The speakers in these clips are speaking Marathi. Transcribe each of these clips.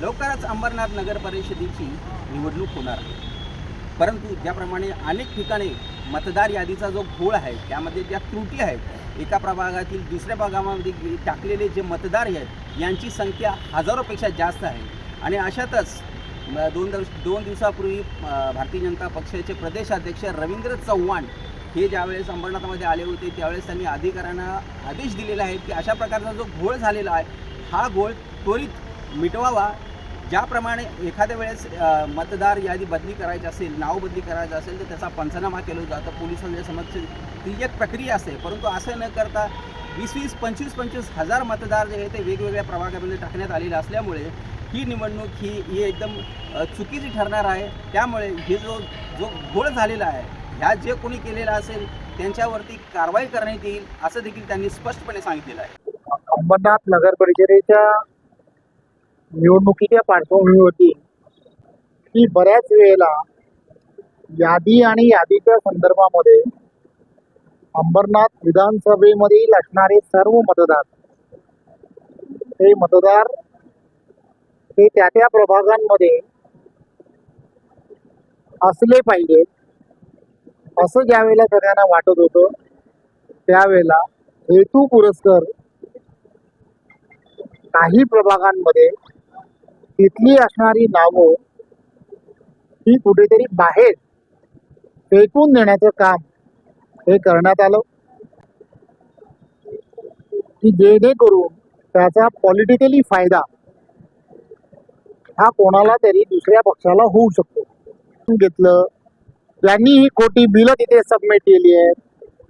लवकरच अंबरनाथ नगर परिषदेची निवडणूक होणार आहे. परंतु ज्याप्रमाणे अनेक ठिकाणी मतदार यादीचा जो घोळ आहे त्यामध्ये ज्या त्रुटी आहेत एका प्रभागातील दुसऱ्या भागामध्ये टाकलेले जे मतदार आहेत यांची संख्या हजारोपेक्षा जास्त आहे. आणि अशातच दोन दिवस दोन दिवसापूर्वी भारतीय जनता पक्षाचे प्रदेशाध्यक्ष रवींद्र चव्हाण हे ज्यावेळेस अंबरनाथमध्ये आले होते त्यावेळेस त्यांनी अधिकाऱ्यांना आदेश दिलेला आहेत की अशा प्रकारचा जो घोळ झालेला आहे हा घोळ त्वरित मिटवावा. ज्याप्रमाणे एखाद्या वेळेस मतदार यादी बदली करायची असेल नाव बदली करायचं असेल तर त्याचा पंचनामा केला जातं. पोलिसांच्या समक्ष ती एक प्रक्रिया असते. परंतु असं न करता वीस वीस पंचवीस पंचवीस हजार मतदार जे आहे ते वेगवेगळ्या प्रभागामध्ये टाकण्यात आलेले असल्यामुळे ही निवडणूक ही ही एकदम चुकीची ठरणार आहे. त्यामुळे हे जो जो घोळ झालेला आहे ह्या जे कोणी केलेला असेल त्यांच्यावरती कारवाई करण्यात येईल असं देखील त्यांनी स्पष्टपणे सांगितलेलं आहे. अंबरनाथ नगर परिषदेच्या निवडणुकीच्या पार्श्वभूमीवरती की बऱ्याच वेळेला यादी आणि यादीच्या संदर्भामध्ये अंबरनाथ विधानसभेमधील असणारे सर्व मतदार हे मतदार हे त्या त्या प्रभागांमध्ये असले पाहिजेत. असं ज्यावेळेला सगळ्यांना वाटत होतं त्यावेळेला हेतू पुरस्कर काही प्रभागांमध्ये तिथली असणारी नावं ही कुठेतरी बाहेर फेकून देण्याचं काम हे करण्यात आलं. की जेणेकरून त्याचा पॉलिटिकली फायदा हा कोणाला तरी दुसऱ्या पक्षाला होऊ शकतो. घेतलं. ज्यांनी ही खोटी बिलं तिथे सबमिट केली आहेत.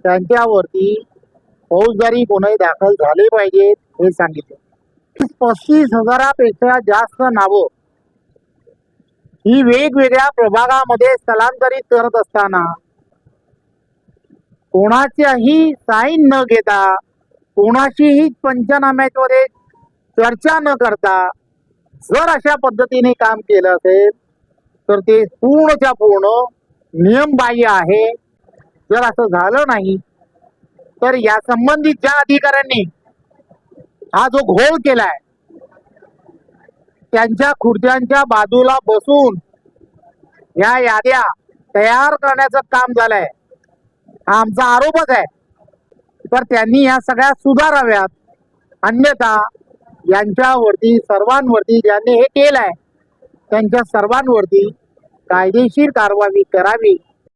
त्यांच्यावरती फौजदारी गुन्हे दाखल झाले पाहिजेत हे सांगितलं. पस्तीस हजारापेक्षा जास्त नावं. ही वेगवेगळ्या प्रभागामध्ये स्थलांतरित करत असताना कोणाच्याही साईन न घेता कोणाशीही पंचनाम्यामध्ये चर्चा न करता जर अशा पद्धतीने काम केलं असेल तर ते पूर्णच्या पूर्ण नियमबाह्य आहे. जर असं झालं नाही तर या संबंधित ज्या अधिकाऱ्यांनी हा जो घोळ केलाय त्यांच्या खुर्च्यांच्या बाजूला बसून या याद्या तयार करण्याचं काम झालंय. हा आमचा आरोपच आहे. तर त्यांनी या सगळ्या सुधाराव्यात अन्यथा यांच्यावरती सर्वांवरती ज्यांनी हे केलंय त्यांच्या सर्वांवरती कायदेशीर कारवाई करावी.